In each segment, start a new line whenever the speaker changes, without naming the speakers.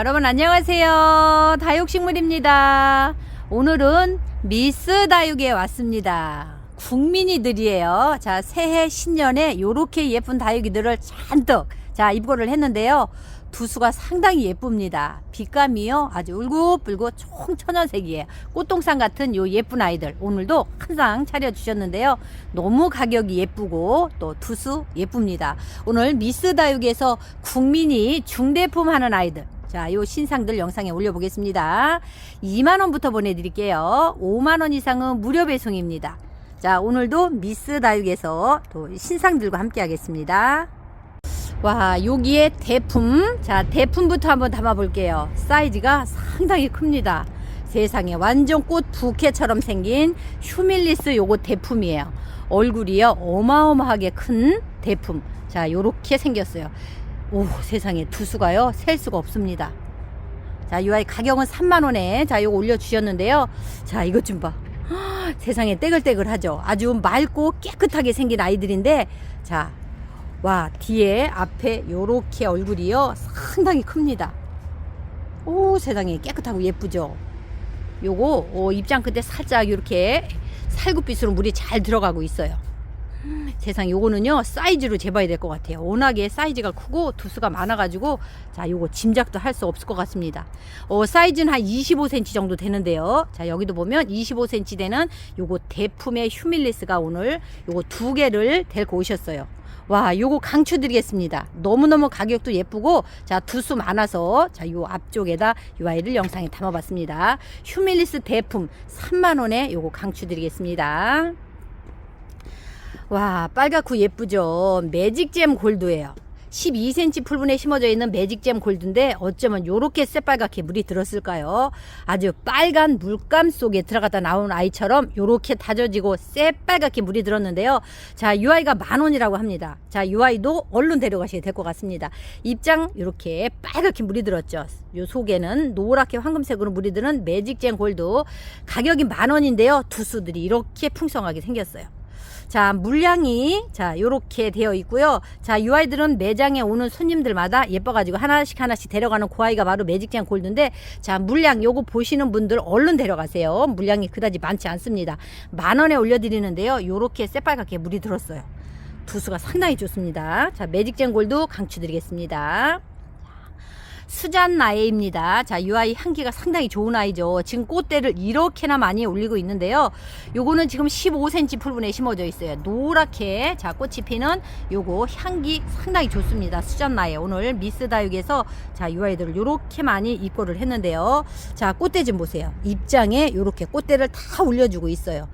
여러분 안녕하세요. 다육식물입니다. 오늘은 미스 다육에 왔습니다. 국민이들이에요. 자, 새해 신년에 요렇게 예쁜 다육이들을 잔뜩 자, 입고를 했는데요. 두수가 상당히 예쁩니다. 빛감이요. 아주 울긋불긋 총천연색이에요. 꽃동산 같은 요 예쁜 아이들. 오늘도 한상 차려주셨는데요. 너무 가격이 예쁘고 또 두수 예쁩니다. 오늘 미스 다육에서 국민이 중대품 하는 아이들. 자, 요 신상들 영상에 올려보겠습니다. 2만원부터 보내드릴게요. 5만원 이상은 무료 배송입니다. 자, 오늘도 미스 다육에서 또 신상들과 함께 하겠습니다. 와, 여기에 대품. 자, 대품부터 한번 담아 볼게요. 사이즈가 상당히 큽니다. 세상에 완전 꽃 부케처럼 생긴 휴밀리스 요거 대품이에요. 얼굴이요. 어마어마하게 큰 대품. 자, 요렇게 생겼어요. 오, 세상에 두수가요. 셀 수가 없습니다. 자, 이 아이 가격은 3만원에 자, 요거 올려주셨는데요. 자, 이것 좀 봐. 헉, 세상에 떼글떼글하죠. 아주 맑고 깨끗하게 생긴 아이들인데, 자, 와, 뒤에 앞에 요렇게 얼굴이요. 상당히 큽니다. 오, 세상에 깨끗하고 예쁘죠. 요거 어, 입장 끝에 살짝 이렇게 살구빛으로 물이 잘 들어가고 있어요. 세상 요거는요 사이즈로 재봐야 될 것 같아요. 워낙에 사이즈가 크고 두수가 많아가지고 자 요거 짐작도 할 수 없을 것 같습니다. 어 사이즈는 한 25cm 정도 되는데요. 자 여기도 보면 25cm 되는 요거 대품의 휴밀리스가 오늘 요거 두 개를 데리고 오셨어요. 와 요거 강추드리겠습니다. 너무너무 가격도 예쁘고 자 두수 많아서 자 요 앞쪽에다 요 아이를 영상에 담아봤습니다. 휴밀리스 대품 3만원에 요거 강추드리겠습니다 와 빨갛고 예쁘죠. 매직잼 골드예요. 12cm 풀분에 심어져 있는 매직잼 골드인데 어쩌면 요렇게 새빨갛게 물이 들었을까요? 아주 빨간 물감 속에 들어갔다 나온 아이처럼 요렇게 다져지고 새빨갛게 물이 들었는데요. 자 이 아이가 만 원이라고 합니다. 자 이 아이도 얼른 데려가셔야 될것 같습니다. 입장 요렇게 빨갛게 물이 들었죠. 요 속에는 노랗게 황금색으로 물이 드는 매직잼 골드. 가격이 만 원인데요. 두수들이 이렇게 풍성하게 생겼어요 자, 물량이 자, 요렇게 되어 있고요. 자, 이 아이들은 매장에 오는 손님들마다 예뻐 가지고 하나씩 하나씩 데려가는 그 아이가 바로 매직장 골드인데 자, 물량 요거 보시는 분들 얼른 데려가세요. 물량이 그다지 많지 않습니다. 만 원에 올려 드리는데요. 요렇게 새빨갛게 물이 들었어요. 두수가 상당히 좋습니다. 자, 매직젠 골드 강추드리겠습니다. 수잔 나예입니다. 자, 이 아이 향기가 상당히 좋은 아이죠. 지금 꽃대를 이렇게나 많이 올리고 있는데요. 요거는 지금 15cm 풀분에 심어져 있어요. 노랗게 자 꽃이 피는 요거 향기 상당히 좋습니다. 수잔 나예 오늘 미스 다육에서 자, 이 아이들을 요렇게 많이 입고를 했는데요. 자, 꽃대 좀 보세요. 입장에 요렇게 꽃대를 다 올려주고 있어요.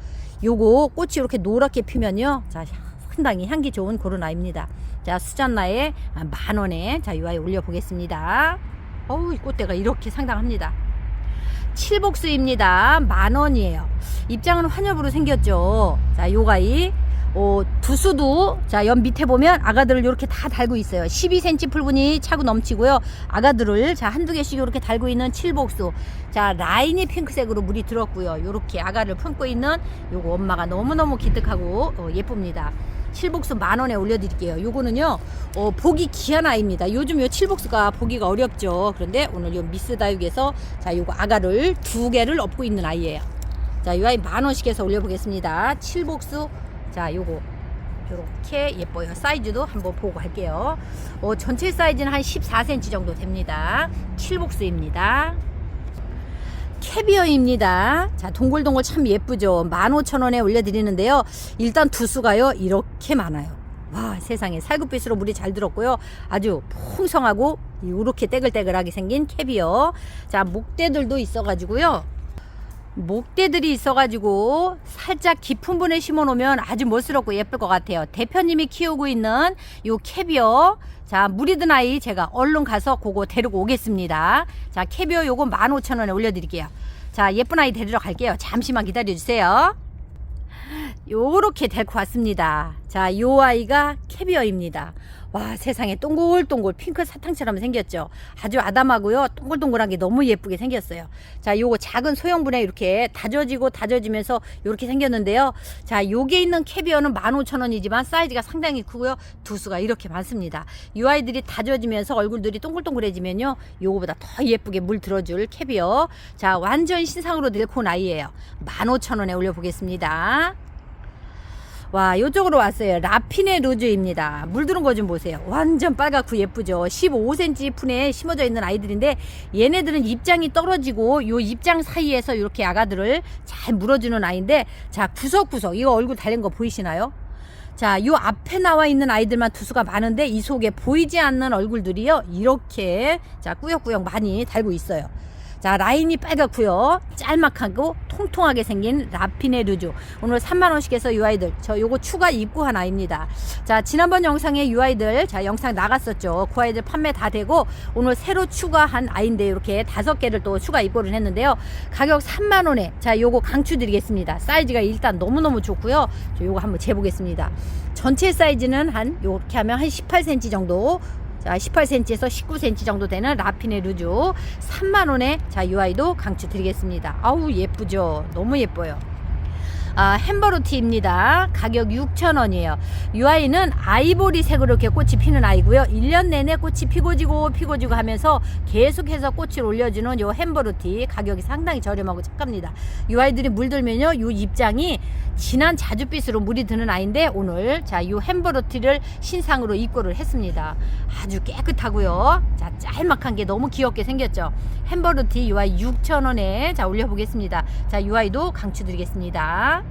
요거 꽃이 이렇게 노랗게 피면요. 자, 상당히 향기 좋은 그런 아이입니다. 자, 수잔나에 만 원에 자, 이 아이 올려보겠습니다. 어우, 이 꽃대가 이렇게 상당합니다. 칠복수입니다. 만 원이에요. 입장은 환엽으로 생겼죠. 자, 요 가이. 어, 두수도 자, 옆 밑에 보면 아가들을 이렇게 다 달고 있어요. 12cm 풀분이 차고 넘치고요. 아가들을 자, 한두 개씩 이렇게 달고 있는 칠복수. 자, 라인이 핑크색으로 물이 들었고요. 요렇게 아가를 품고 있는 요거 엄마가 너무너무 기특하고 어, 예쁩니다. 칠복수 만 원에 올려드릴게요. 요거는요, 어, 보기 귀한 아이입니다. 요즘 요 칠복수가 보기가 어렵죠. 그런데 오늘 요 미스 다육에서 자, 요거 아가를 두 개를 업고 있는 아이예요. 자, 이 아이 만 원씩 해서 올려보겠습니다. 칠복수. 자, 요거. 요렇게 예뻐요. 사이즈도 한번 보고 갈게요. 어, 전체 사이즈는 한 14cm 정도 됩니다. 칠복수입니다. 캐비어입니다. 자, 동글동글 참 예쁘죠. 15,000원에 올려드리는데요. 일단 두수가요, 이렇게 많아요. 와, 세상에 살구빛으로 물이 잘 들었고요. 아주 풍성하고, 이렇게 떼글떼글하게 생긴 캐비어. 자, 목대들도 있어가지고요. 목대들이 있어가지고 살짝 깊은 분에 심어 놓으면 아주 멋스럽고 예쁠 것 같아요. 대표님이 키우고 있는 요 캐비어. 자, 물이 든 아이 제가 얼른 가서 그거 데리고 오겠습니다. 자, 캐비어 요거 15,000원에 올려드릴게요. 자, 예쁜 아이 데리러 갈게요. 잠시만 기다려주세요. 요렇게 데리고 왔습니다. 자, 요 아이가 캐비어입니다. 와 세상에 동글동글 핑크 사탕처럼 생겼죠. 아주 아담하고요. 동글동글한 게 너무 예쁘게 생겼어요. 자 요거 작은 소형분에 이렇게 다져지고 다져지면서 이렇게 생겼는데요. 자 요게 있는 캐비어는 15,000원이지만 사이즈가 상당히 크고요. 두수가 이렇게 많습니다. 이 아이들이 다져지면서 얼굴들이 동글동글해지면요. 요거보다 더 예쁘게 물 들어줄 캐비어. 자 완전 신상으로 늙고 나이에요. 15,000원에 올려보겠습니다 와, 요쪽으로 왔어요. 라피네 루즈입니다. 물드는 거 좀 보세요. 완전 빨갛고 예쁘죠. 15cm 푼에 심어져 있는 아이들인데 얘네들은 입장이 떨어지고 요 입장 사이에서 이렇게 아가들을 잘 물어주는 아이인데 자, 구석구석 이거 얼굴 달린 거 보이시나요? 자, 요 앞에 나와 있는 아이들만 두수가 많은데 이 속에 보이지 않는 얼굴들이요. 이렇게 자, 꾸역꾸역 많이 달고 있어요. 자 라인이 빨갛고요. 짤막하고 통통하게 생긴 라피네 루즈. 오늘 3만원씩 해서 이 아이들 저 요거 추가 입고한 아이입니다. 자 지난번 영상에 이 아이들 자 영상 나갔었죠. 그 아이들 판매 다 되고 오늘 새로 추가한 아이인데 이렇게 다섯 개를 또 추가 입고를 했는데요. 가격 3만원에 자 요거 강추 드리겠습니다. 사이즈가 일단 너무너무 좋고요. 저 요거 한번 재보겠습니다. 전체 사이즈는 한 요렇게 하면 한 18cm 정도 자, 18cm에서 19cm 정도 되는 라피네 루즈 3만원에 자, 이 아이도 강추 드리겠습니다. 아우, 예쁘죠? 너무 예뻐요. 아, 햄버로티입니다. 가격 6,000원이에요. 이 아이는 아이보리색으로 이렇게 꽃이 피는 아이고요. 1년 내내 꽃이 피고 지고 피고 지고 하면서 계속해서 꽃을 올려주는 요 햄버로티 가격이 상당히 저렴하고 착합니다. 이 아이들이 물들면요. 요 입장이 진한 자줏빛으로 물이 드는 아이인데 오늘 자, 요 햄버로티를 신상으로 입고를 했습니다. 아주 깨끗하고요. 자, 짤막한 게 너무 귀엽게 생겼죠. 햄버로티 요 아이 6,000원에 자, 올려보겠습니다. 자, 요 아이도 강추드리겠습니다.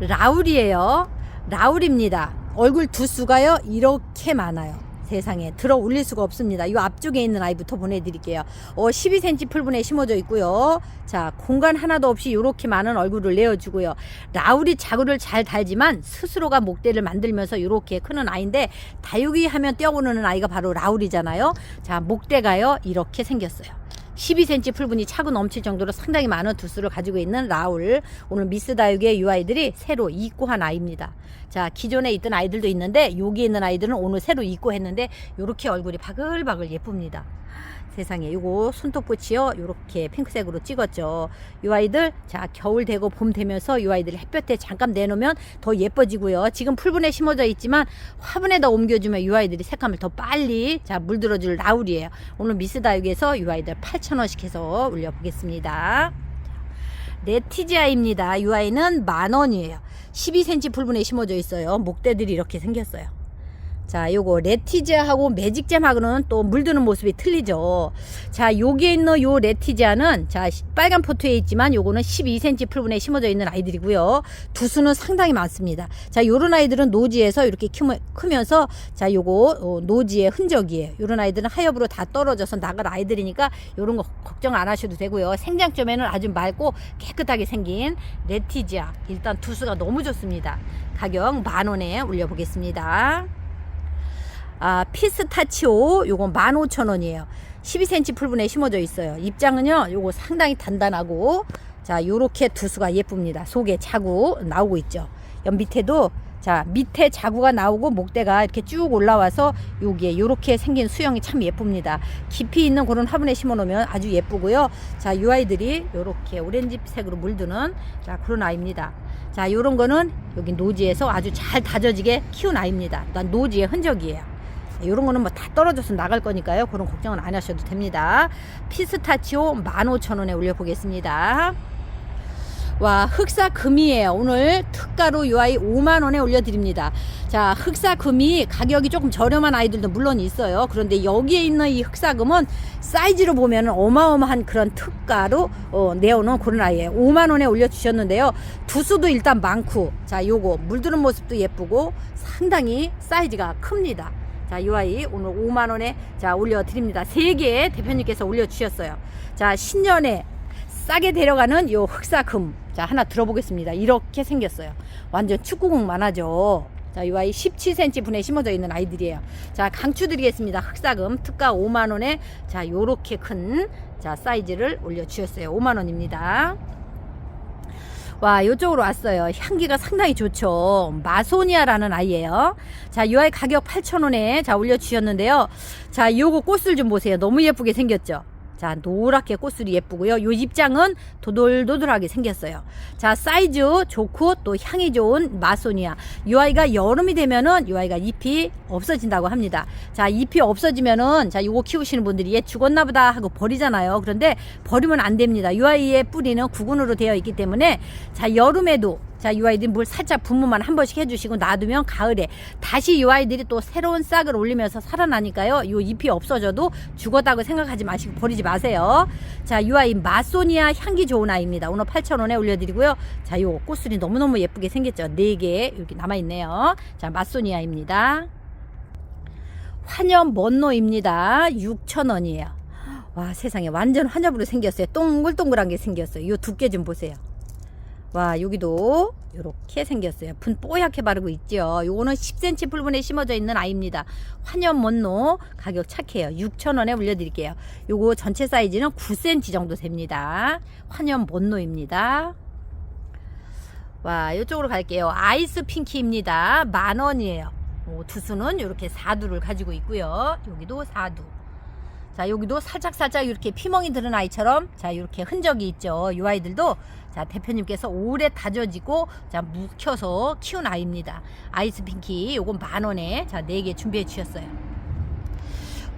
라울이에요. 라울입니다. 얼굴 두수가요 이렇게 많아요. 세상에 들어 올릴 수가 없습니다. 이 앞쪽에 있는 아이부터 보내드릴게요. 어, 12cm 풀분에 심어져 있고요. 자 공간 하나도 없이 이렇게 많은 얼굴을 내어주고요. 라울이 자구를 잘 달지만 스스로가 목대를 만들면서 이렇게 크는 아이인데 다육이 하면 뛰어오르는 아이가 바로 라울이잖아요. 자 목대가요 이렇게 생겼어요. 12cm 풀분이 차고 넘칠 정도로 상당히 많은 두수를 가지고 있는 라울. 오늘 미스 다육의 이 아이들이 새로 입고한 아이입니다. 자 기존에 있던 아이들도 있는데 여기 있는 아이들은 오늘 새로 입고했는데 이렇게 얼굴이 바글바글 예쁩니다 세상에 요거 손톱끝이요. 요렇게 핑크색으로 찍었죠. 요 아이들 자 겨울 되고 봄 되면서 요 아이들 햇볕에 잠깐 내놓으면 더 예뻐지고요. 지금 풀분에 심어져 있지만 화분에다 옮겨주면 요 아이들이 색감을 더 빨리 자 물들어줄 라울이에요. 오늘 미스다육에서 요 아이들 8,000원씩 해서 올려보겠습니다. 네티지아입니다. 이 아이는 만원이에요. 12cm 풀분에 심어져 있어요. 목대들이 이렇게 생겼어요 자, 요거 레티지아하고 매직잼하고는 또 물드는 모습이 틀리죠. 자, 여기에 있는 요 레티지아는 자, 빨간 포트에 있지만 요거는 12cm 풀분에 심어져 있는 아이들이고요. 두수는 상당히 많습니다. 자, 요런 아이들은 노지에서 이렇게 크면서 자, 요거 어, 노지의 흔적이에요. 요런 아이들은 하엽으로 다 떨어져서 나갈 아이들이니까 요런 거 걱정 안 하셔도 되고요. 생장점에는 아주 맑고 깨끗하게 생긴 레티지아. 일단 두수가 너무 좋습니다. 가격 만 원에 올려보겠습니다. 아, 피스타치오 요거 15,000원이에요. 12cm 풀분에 심어져 있어요. 입장은요. 요거 상당히 단단하고 자, 요렇게 두수가 예쁩니다. 속에 자구 나오고 있죠. 옆 밑에도 자, 밑에 자구가 나오고 목대가 이렇게 쭉 올라와서 여기에 요렇게 생긴 수영이 참 예쁩니다. 깊이 있는 그런 화분에 심어 놓으면 아주 예쁘고요. 자, 이 아이들이 요렇게 오렌지색으로 물드는 자, 그런 아이입니다. 자, 요런 거는 여기 노지에서 아주 잘 다져지게 키운 아이입니다. 일단 노지의 흔적이에요. 이런 거는 뭐 다 떨어져서 나갈 거니까요. 그런 걱정은 안 하셔도 됩니다. 피스타치오 15,000원에 올려보겠습니다. 와 흑사 금이에요 오늘 특가로 이 아이 5만원에 올려드립니다 자 흑사 금이 가격이 조금 저렴한 아이들도 물론 있어요 그런데 여기에 있는 이 흑사 금은 사이즈로 보면 어마어마한 그런 특가로 어, 내어놓은 그런 아이예요 5만원에 올려주셨는데요 두수도 일단 많고 자 요거 물드는 모습도 예쁘고 상당히 사이즈가 큽니다 자, 이 아이 오늘 5만 원에 자 올려 드립니다. 세 개 대표님께서 올려 주셨어요. 자, 신년에 싸게 데려가는 요 흑사금. 자, 하나 들어보겠습니다. 이렇게 생겼어요. 완전 축구공만 하죠. 자, 이 아이 17cm 분에 심어져 있는 아이들이에요. 자, 강추 드리겠습니다. 흑사금 특가 5만 원에 자, 요렇게 큰 자, 사이즈를 올려 주셨어요. 5만 원입니다. 와, 이쪽으로 왔어요. 향기가 상당히 좋죠. 마소니아라는 아이예요. 자, 이 아이 가격 8,000원에 자, 올려 주셨는데요. 자, 요거 꽃을 좀 보세요. 너무 예쁘게 생겼죠? 자, 노랗게 꽃술이 예쁘고요. 요 입장은 도돌도돌하게 생겼어요. 자, 사이즈 좋고 또 향이 좋은 마소니아. 이 아이가 여름이 되면은 이 아이가 잎이 없어진다고 합니다. 자, 잎이 없어지면은 자, 요거 키우시는 분들이 얘 죽었나 보다 하고 버리잖아요. 그런데 버리면 안 됩니다. 이 아이의 뿌리는 구근으로 되어 있기 때문에 자, 여름에도 자, 이 아이들이 물 살짝 분무만 한 번씩 해주시고 놔두면 가을에 다시 이 아이들이 또 새로운 싹을 올리면서 살아나니까요. 이 잎이 없어져도 죽었다고 생각하지 마시고 버리지 마세요. 자, 이 아이 마소니아 향기 좋은 아이입니다. 오늘 8,000원에 올려드리고요. 자, 요 꽃술이 너무너무 예쁘게 생겼죠. 네개 여기 남아있네요. 자, 마소니아입니다. 환엽 먼노입니다. 6,000원이에요. 와, 세상에 완전 환엽으로 생겼어요. 동글동글한 게 생겼어요. 요 두께 좀 보세요. 와 여기도 이렇게 생겼어요. 분 뽀얗게 바르고 있죠 요거는 10cm 풀분에 심어져 있는 아이입니다. 환연 먼노 가격 착해요. 6,000원에 올려드릴게요. 요거 전체 사이즈는 9cm 정도 됩니다. 환연 먼노입니다. 와 이쪽으로 갈게요. 아이스 핑키입니다. 만원이에요. 오, 두수는 이렇게 4두를 가지고 있고요. 여기도 4두. 자 여기도 살짝 살짝 이렇게 피멍이 들은 아이처럼 자 이렇게 흔적이 있죠. 이 아이들도 자 대표님께서 오래 다져지고 자 묵혀서 키운 아이입니다. 아이스 핑키 요건 만 원에 자 네 개 준비해 주셨어요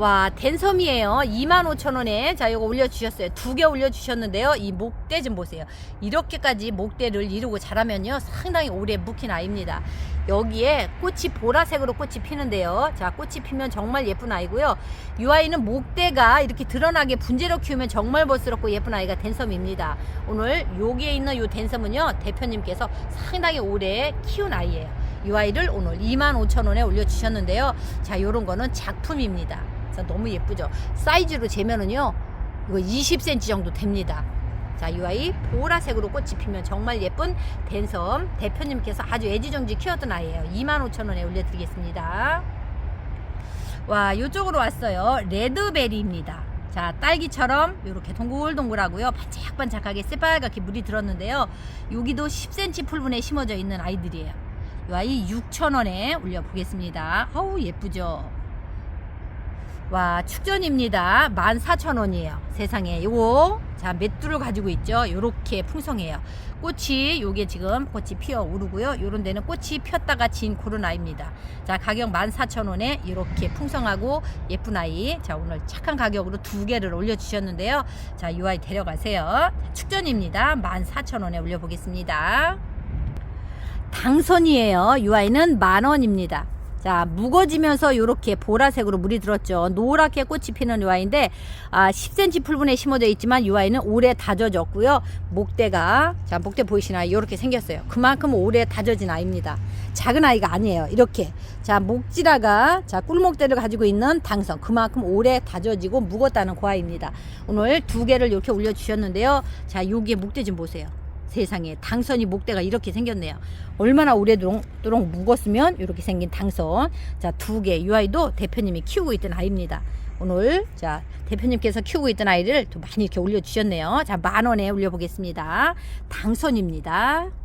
와 댄섬이에요. 25,000원에 자 이거 올려주셨어요. 두 개 올려주셨는데요. 이 목대 좀 보세요. 이렇게까지 목대를 이루고 자라면요. 상당히 오래 묵힌 아이입니다. 여기에 꽃이 보라색으로 꽃이 피는데요. 자 꽃이 피면 정말 예쁜 아이고요. 이 아이는 목대가 이렇게 드러나게 분재로 키우면 정말 멋스럽고 예쁜 아이가 댄섬입니다. 오늘 여기에 있는 이 댄섬은요. 대표님께서 상당히 오래 키운 아이예요. 이 아이를 오늘 25,000원에 올려주셨는데요. 자 요런 거는 작품입니다 자, 너무 예쁘죠 사이즈로 재면은요 이거 20cm 정도 됩니다 자, 이 아이 보라색으로 꽃이 피면 정말 예쁜 댄섬 대표님께서 아주 애지중지 키웠던 아이예요. 25,000원에 올려드리겠습니다. 와, 이쪽으로 왔어요. 레드베리입니다. 자, 딸기처럼 이렇게 동글동글하고요. 반짝반짝하게 새빨갛게 물이 들었는데요. 여기도 10cm 풀분에 심어져 있는 아이들이에요. 이 아이 6,000원에 올려보겠습니다. 어우, 예쁘죠? 와 축전입니다. 14,000원이에요. 세상에 요거. 자 맷두를 가지고 있죠? 요렇게 풍성해요. 꽃이 요게 지금 꽃이 피어 오르고요. 요런 데는 꽃이 폈다가 진 그런 아이입니다. 자 가격 14,000원에 이렇게 풍성하고 예쁜 아이. 자 오늘 착한 가격으로 두 개를 올려주셨는데요. 자 요 아이 데려가세요. 축전입니다. 14,000원에 올려보겠습니다. 당선이에요. 요 아이는 만원입니다 자 묵어지면서 이렇게 보라색으로 물이 들었죠. 노랗게 꽃이 피는 유아인데 아 10cm 풀분에 심어져 있지만 유아이는 오래 다져졌고요. 목대가 자 목대 보이시나요? 이렇게 생겼어요. 그만큼 오래 다져진 아이입니다. 작은 아이가 아니에요. 이렇게. 자 목지라가 자 꿀목대를 가지고 있는 당선. 그만큼 오래 다져지고 묵었다는 그 아이입니다. 오늘 두 개를 이렇게 올려주셨는데요. 자 여기에 목대 좀 보세요 세상에 당선이 목대가 이렇게 생겼네요. 얼마나 오래도록 묵었으면 이렇게 생긴 당선. 자, 두 개. 이 아이도 대표님이 키우고 있던 아이입니다. 오늘 자 대표님께서 키우고 있던 아이를 또 많이 이렇게 올려주셨네요. 자, 만 원에 올려보겠습니다. 당선입니다.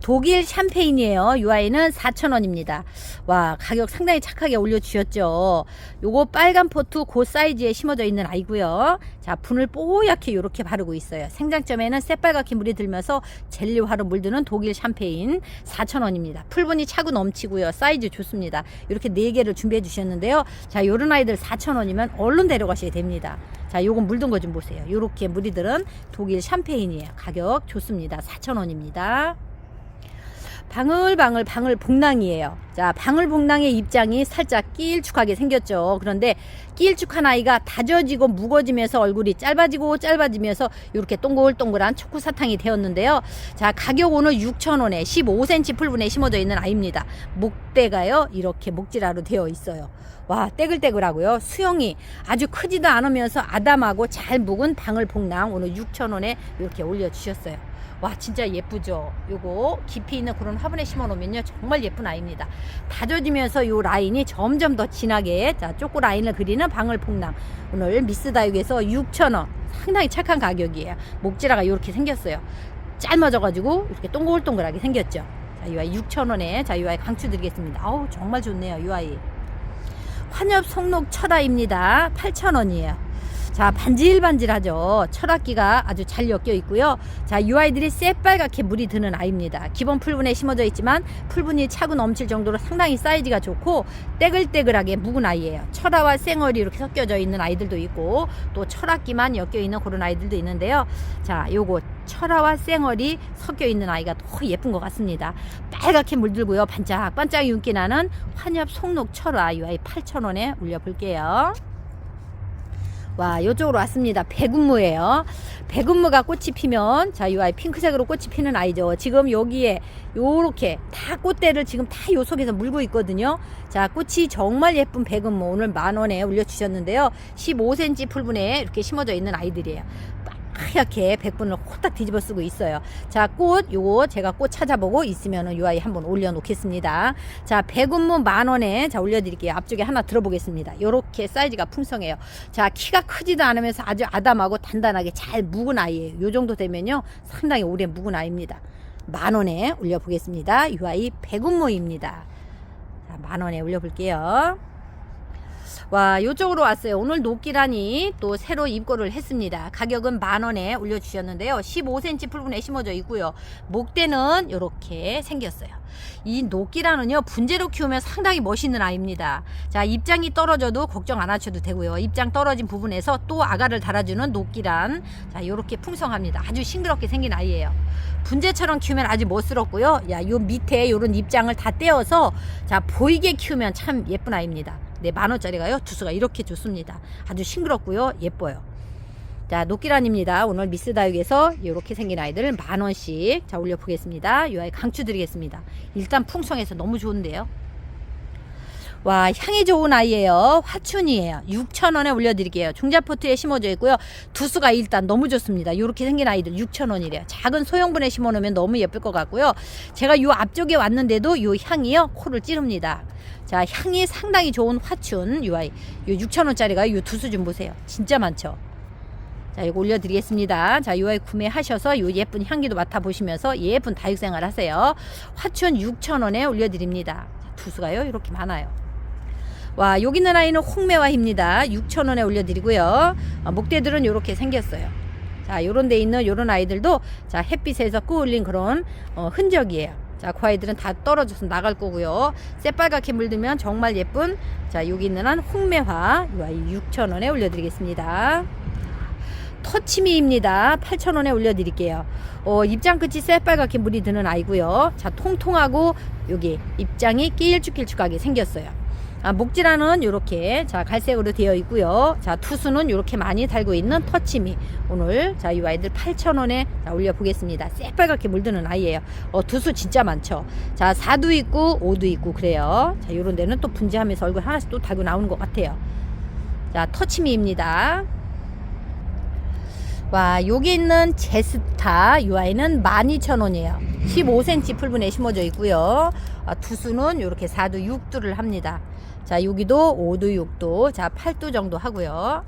독일 샴페인이에요. 이 아이는 4,000원입니다. 와, 가격 상당히 착하게 올려주셨죠. 요거 빨간 포트 그 사이즈에 심어져 있는 아이고요. 자, 분을 뽀얗게 이렇게 바르고 있어요. 생장점에는 새빨갛게 물이 들면서 젤리화로 물드는 독일 샴페인 4,000원입니다. 풀분이 차고 넘치고요. 사이즈 좋습니다. 이렇게 4개를 준비해 주셨는데요. 자, 요런 아이들 4,000원이면 얼른 데려가셔야 됩니다. 자, 요건 물든 거 좀 보세요. 요렇게 물이 들은 독일 샴페인이에요. 가격 좋습니다. 4,000원입니다. 방울방울 방울복랑이에요. 자, 방울복랑의 입장이 살짝 길쭉하게 생겼죠. 그런데 길쭉한 아이가 다져지고 무거지면서 얼굴이 짧아지고 짧아지면서 이렇게 동글동글한 초코 사탕이 되었는데요. 자, 가격 오늘 6,000원에 15cm 풀분에 심어져 있는 아이입니다. 목대가요. 이렇게 목지라로 되어 있어요. 와, 떼글떼글하고요. 수영이 아주 크지도 않으면서 아담하고 잘 묵은 방울복랑 오늘 6,000원에 이렇게 올려주셨어요. 와 진짜 예쁘죠 요거 깊이 있는 그런 화분에 심어 놓으면요 정말 예쁜 아이입니다 다져지면서 요 라인이 점점 더 진하게 자 쪼꼬 라인을 그리는 방울폭남 오늘 미스 다육에서 6,000원 상당히 착한 가격이에요 목지라가 이렇게 생겼어요 짧아져가지고 이렇게 동글동글하게 생겼죠. 자, 이 아이 6,000원에 자, 이 아이 강추 드리겠습니다. 아우, 정말 좋네요. 이 아이. 환엽 속록 철아입니다. 8,000원이에요. 자, 반질반질하죠. 철학기가 아주 잘 엮여 있고요. 자, 이 아이들이 새빨갛게 물이 드는 아이입니다. 기본 풀분에 심어져 있지만 풀분이 차고 넘칠 정도로 상당히 사이즈가 좋고 떼글떼글하게 묵은 아이예요. 철화와 생얼이 이렇게 섞여져 있는 아이들도 있고 또 철학기만 엮여 있는 그런 아이들도 있는데요. 자, 요거 철화와 생얼이 섞여 있는 아이가 더 예쁜 것 같습니다. 빨갛게 물들고요. 반짝반짝 윤기 나는 환엽 속록 철화 이 아이 8,000원에 올려볼게요. 와, 요쪽으로 왔습니다. 백운무예요. 백운무가 꽃이 피면, 자, 이 아이 핑크색으로 꽃이 피는 아이죠. 지금 여기에 요렇게 다 꽃대를 지금 다 요 속에서 물고 있거든요. 자, 꽃이 정말 예쁜 백운무 오늘 만 원에 올려 주셨는데요. 15cm 풀분에 이렇게 심어져 있는 아이들이에요. 하얗게 백분을 호딱 뒤집어 쓰고 있어요. 자, 꽃, 요거 제가 꽃 찾아보고 있으면은 요 아이 한번 올려놓겠습니다. 자, 백운무 만 원에 자, 올려드릴게요. 앞쪽에 하나 들어보겠습니다. 요렇게 사이즈가 풍성해요. 자, 키가 크지도 않으면서 아주 아담하고 단단하게 잘 묵은 아이예요. 요 정도 되면요. 상당히 오래 묵은 아이입니다. 만 원에 올려보겠습니다. 요 아이 백운무입니다. 자, 만 원에 올려볼게요. 와, 요쪽으로 왔어요. 오늘 녹기란이 또 새로 입고를 했습니다. 가격은 만 원에 올려주셨는데요. 15cm 풀분에 심어져 있고요. 목대는 이렇게 생겼어요. 이 녹기란은요, 분재로 키우면 상당히 멋있는 아이입니다. 자, 입장이 떨어져도 걱정 안 하셔도 되고요. 입장 떨어진 부분에서 또 아가를 달아주는 녹기란. 자, 요렇게 풍성합니다. 아주 싱그럽게 생긴 아이예요. 분재처럼 키우면 아주 멋스럽고요. 야, 요 밑에 요런 입장을 다 떼어서 자, 보이게 키우면 참 예쁜 아이입니다. 네, 만 원짜리가요. 두수가 이렇게 좋습니다. 아주 싱그럽고요. 예뻐요. 자, 녹기란입니다. 오늘 미스 다육에서 이렇게 생긴 아이들 만 원씩 자 올려보겠습니다. 이 아이 강추 드리겠습니다. 일단 풍성해서 너무 좋은데요. 와 향이 좋은 아이예요. 화춘이에요. 6,000원에 올려드릴게요. 중자포트에 심어져 있고요. 두수가 일단 너무 좋습니다. 이렇게 생긴 아이들 6,000원이래요. 작은 소형분에 심어놓으면 너무 예쁠 것 같고요. 제가 요 앞쪽에 왔는데도 요 향이요 코를 찌릅니다. 자 향이 상당히 좋은 화춘 요 아이 요 6,000원짜리가 요 두수 좀 보세요. 진짜 많죠. 자, 이거 올려드리겠습니다. 자, 요 아이 구매하셔서 요 예쁜 향기도 맡아보시면서 예쁜 다육생활 하세요. 화춘 6,000원에 올려드립니다. 자, 두수가요, 이렇게 많아요. 와, 여기 있는 아이는 홍매화입니다. 6,000원에 올려드리고요. 아, 목대들은 이렇게 생겼어요. 자, 요런 데 있는 요런 아이들도 자, 햇빛에서 끄올린 그런 어, 흔적이에요. 자, 그 아이들은 다 떨어져서 나갈 거고요. 새빨갛게 물들면 정말 예쁜 자, 여기 있는 한 홍매화 요 아이 6,000원에 올려 드리겠습니다. 터치미입니다. 8,000원에 올려 드릴게요. 어, 입장 끝이 새빨갛게 물이 드는 아이고요. 자, 통통하고 여기 입장이 길쭉길쭉하게 생겼어요. 아, 목질하는 이렇게 자 갈색으로 되어 있고요. 자 투수는 이렇게 많이 달고 있는 터치미 오늘 자 이 아이들 8,000원에 자, 올려 보겠습니다. 새빨갛게 물드는 아이예요. 어 투수 진짜 많죠. 자 4도 있고 5도 있고 그래요. 자 요런 데는 또 분재하면서 얼굴 하나씩 또 달고 나오는 것 같아요. 자 터치미입니다. 와, 여기 있는 제스타 이 아이는 12,000원이에요. 15cm 풀분에 심어져 있고요. 아, 두수는 이렇게 4도 6도를 합니다. 자, 여기도 5도 6도, 자, 8도 정도 하고요.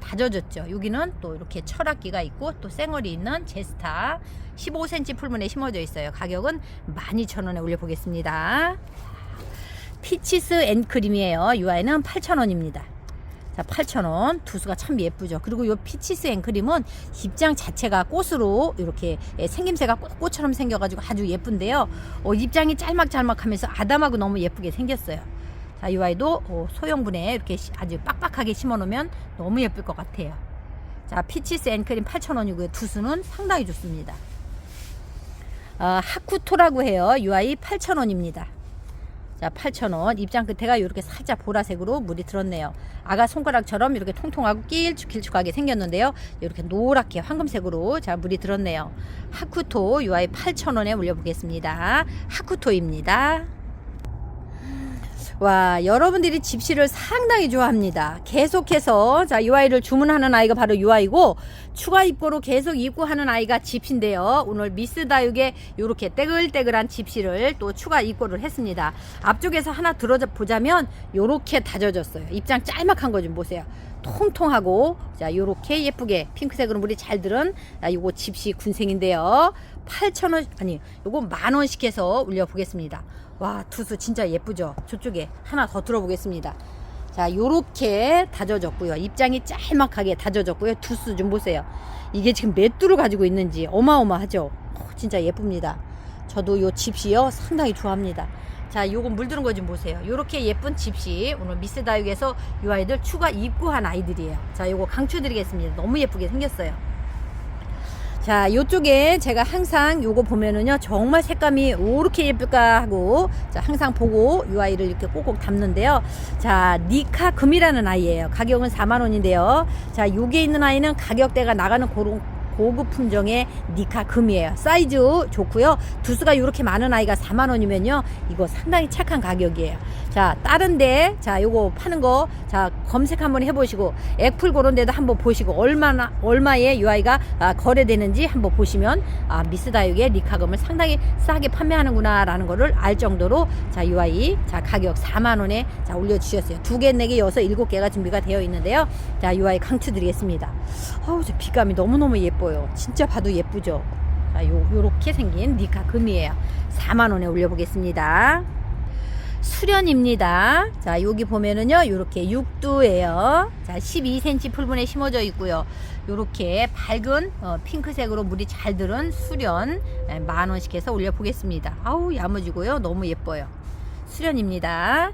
다져졌죠. 여기는 또 이렇게 철학기가 있고 또 쌩얼이 있는 제스타 15cm 풀분에 심어져 있어요. 가격은 12,000원에 올려보겠습니다. 피치스 앤크림이에요. 이 아이는 8,000원입니다. 자, 8,000원. 두수가 참 예쁘죠. 그리고 요 피치스 앵크림은 입장 자체가 꽃으로 이렇게 예, 생김새가 꽃, 꽃처럼 생겨가지고 아주 예쁜데요. 어, 입장이 짤막짤막하면서 아담하고 너무 예쁘게 생겼어요. 아이도 어, 소형분에 이렇게 시- 아주 빡빡하게 심어놓으면 너무 예쁠 것 같아요. 자, 피치스 앵크림 8,000원이고요. 두수는 상당히 좋습니다. 어, 하쿠토라고 해요. 이 아이 8,000원입니다. 자, 8,000원. 입장 끝에가 이렇게 살짝 보라색으로 물이 들었네요. 아가 손가락처럼 이렇게 통통하고 길쭉길쭉하게 생겼는데요. 이렇게 노랗게 황금색으로 자, 물이 들었네요. 하쿠토 UI 8,000원에 올려보겠습니다. 하쿠토입니다. 와, 여러분들이 집시를 상당히 좋아합니다. 계속해서 자, 이 아이를 주문하는 아이가 바로 이 아이고 추가 입고로 계속 입고하는 아이가 집시인데요. 오늘 미스 다육에 이렇게 떼글떼글한 집시를 또 추가 입고를 했습니다. 앞쪽에서 하나 들어 보자면 이렇게 다져졌어요. 입장 짤막한 거 좀 보세요. 통통하고 자 요렇게 예쁘게 핑크색으로 물이 잘 들은 자, 요거 집시 군생인데요 8,000원 아니 요거 만 원씩 해서 올려 보겠습니다 와 두수 진짜 예쁘죠? 저쪽에 하나 더 들어보겠습니다. 자 요렇게 다져졌고요. 입장이 짤막하게 다져졌고요. 두수 좀 보세요. 이게 지금 몇 두를 가지고 있는지 어마어마하죠? 어, 진짜 예쁩니다. 저도 요 집시요 상당히 좋아합니다. 자 요거 물드는 거 좀 보세요. 요렇게 예쁜 집시. 오늘 미스 다육에서 요 아이들 추가 입고한 아이들이에요. 자 요거 강추 드리겠습니다. 너무 예쁘게 생겼어요 자 요쪽에 제가 항상 요거 보면은요 정말 색감이 이렇게 예쁠까 하고 자 항상 보고 요 아이를 이렇게 꼭꼭 담는데요 자 니카 금이라는 아이예요 가격은 4만원인데요 자 요게 있는 아이는 가격대가 나가는 고른 고급 품종의 니카 금이에요. 사이즈 좋고요. 두수가 이렇게 많은 아이가 4만 원이면요. 이거 상당히 착한 가격이에요. 자, 다른데 자, 요거 파는 거 자, 검색 한번 해 보시고 액풀 그런 데도 한번 보시고 얼마나 얼마에 이 아이가 아, 거래되는지 한번 보시면 아, 미스 다육의 니카금을 상당히 싸게 판매하는구나 라는 거를 알 정도로 자, 이 아이 자, 가격 4만 원에 자, 올려 주셨어요. 두 개, 네 개, 여섯, 일곱 개가 준비가 되어 있는데요. 자, 이 아이 강추 드리겠습니다. 아우, 저 빛감이 너무너무 예뻐요. 진짜 봐도 예쁘죠? 자, 요, 요렇게 생긴 니카 금이에요. 4만원에 올려보겠습니다. 수련입니다. 자, 여기 보면은요, 요렇게 육두예요. 자, 12cm 풀분에 심어져 있고요. 요렇게 밝은 어, 핑크색으로 물이 잘 들은 수련 예, 만원씩 해서 올려 보겠습니다. 아우, 야무지고요. 너무 예뻐요. 수련입니다.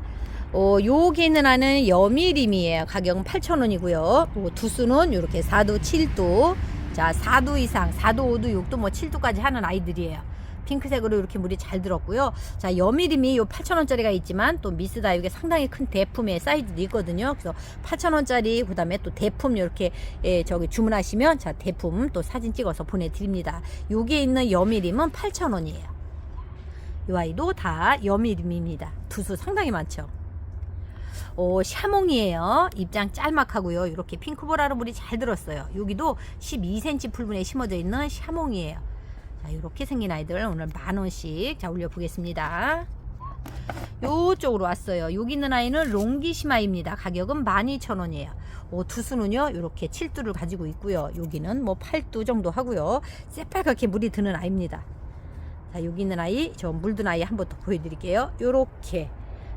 어, 여기 있는 아는 여미림이에요. 가격은 8,000원이고요. 어, 두수는 이렇게 4도, 7도. 자, 4도 이상, 4도, 5도, 6도, 뭐 7도까지 하는 아이들이에요. 핑크색으로 이렇게 물이 잘 들었고요. 자, 여미림이 요 8,000원짜리가 있지만 또 미스 다육에 상당히 큰 대품의 사이즈도 있거든요. 그래서 8,000원짜리 그다음에 또 대품 이렇게 예, 저기 주문하시면 자, 대품 또 사진 찍어서 보내 드립니다. 여기에 있는 여미림은 8,000원이에요. 이 아이도 다 여미림입니다. 두수 상당히 많죠. 오, 샤몽이에요. 입장 짤막하고요. 이렇게 핑크보라로 물이 잘 들었어요. 여기도 12cm 풀분에 심어져 있는 샤몽이에요. 자, 이렇게 생긴 아이들 오늘 만 원씩 자 올려 보겠습니다. 요쪽으로 왔어요. 여기 있는 아이는 롱기시마입니다. 가격은 12,000원이에요. 오, 두수는요, 이렇게 7두를 가지고 있고요. 여기는 뭐 8두 정도 하고요. 새빨갛게 물이 드는 아이입니다. 자, 여기 있는 아이, 저 물든 아이 한 번 더 보여드릴게요. 요렇게.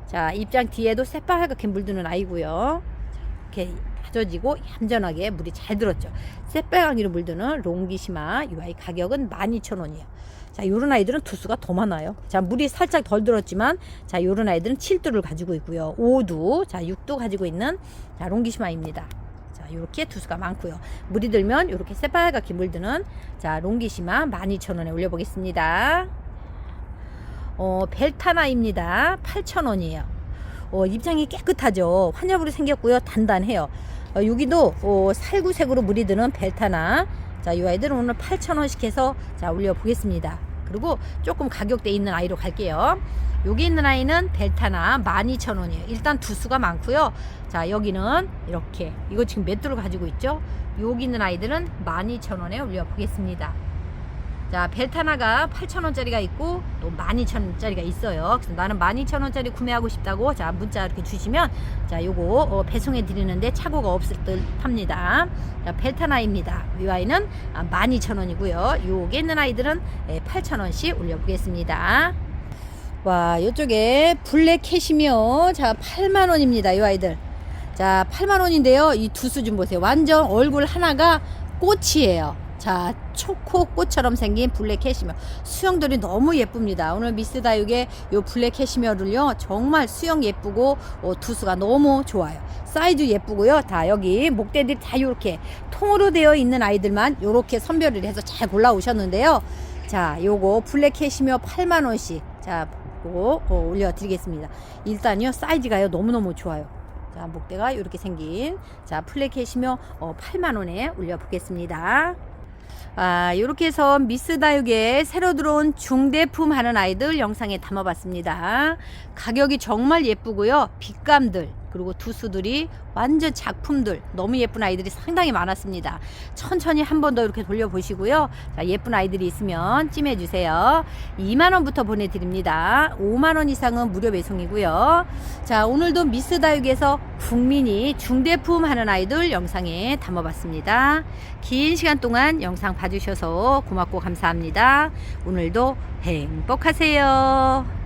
자, 입장 뒤에도 새빨갛게 물드는 아이고요. 자, 이렇게 다져지고 얌전하게 물이 잘 들었죠. 새빨강이로 물드는 롱기시마 이 아이 가격은 12,000원이에요. 자, 요런 아이들은 두수가 더 많아요. 자, 물이 살짝 덜 들었지만 자, 요런 아이들은 7두를 가지고 있고요. 5두, 자, 6두 가지고 있는 자, 롱기시마입니다. 자, 요렇게 두수가 많고요. 물이 들면 요렇게 새빨갛게 물드는 자, 롱기시마 12,000원에 올려 보겠습니다. 어, 벨타나입니다. 8,000원이에요. 어, 입장이 깨끗하죠. 환엽으로 생겼고요. 단단해요. 어, 여기도 어, 살구색으로 물이 드는 벨타나. 자, 이 아이들은 오늘 8,000원씩 해서 자, 올려 보겠습니다. 그리고 조금 가격대 있는 아이로 갈게요. 여기 있는 아이는 벨타나 12,000원이에요. 일단 두수가 많고요. 자, 여기는 이렇게 이거 지금 몇 두를 가지고 있죠? 여기 있는 아이들은 12,000원에 올려 보겠습니다. 자, 벨타나가 8,000원짜리가 있고 또 12,000원짜리가 있어요. 그래서 나는 12,000원짜리 구매하고 싶다고 자, 문자 이렇게 주시면 자, 요거 어, 배송해 드리는데 착오가 없을 듯 합니다. 자, 벨타나입니다. 이 아이는 아, 12,000원이고요. 요게 있는 아이들은 예, 8,000원씩 올려 보겠습니다. 와, 이쪽에 블랙 캐시미어 자, 8만 원입니다. 이 아이들. 자, 8만 원인데요. 이 두수 좀 보세요. 완전 얼굴 하나가 꽃이에요. 자, 초코 꽃처럼 생긴 블랙 캐시미어. 수영들이 너무 예쁩니다. 오늘 미스 다육의 요 블랙 캐시미어를요, 정말 수영 예쁘고, 어, 두수가 너무 좋아요. 사이즈 예쁘고요. 다 여기 목대들이 다 요렇게 통으로 되어 있는 아이들만 요렇게 선별을 해서 잘 골라오셨는데요. 자, 요거 블랙 캐시미어 8만원씩. 자, 꼭 어, 올려드리겠습니다. 일단요, 사이즈가요, 너무너무 좋아요. 자, 목대가 이렇게 생긴 자, 플랫 캐시며 어, 8만 원에 올려 보겠습니다. 아, 이렇게 해서 미스 다육에 새로 들어온 중대품 하는 아이들 영상에 담아봤습니다. 가격이 정말 예쁘고요. 빛감들 그리고 두수들이 완전 작품들 너무 예쁜 아이들이 상당히 많았습니다. 천천히 한 번 더 이렇게 돌려보시고요. 자, 예쁜 아이들이 있으면 찜해주세요. 2만원부터 보내드립니다. 5만원 이상은 무료 배송이고요. 자, 오늘도 미스 다육에서 국민이 중대품 하는 아이들 영상에 담아봤습니다. 긴 시간 동안 영상 봐주셔서 고맙고 감사합니다. 오늘도 행복하세요.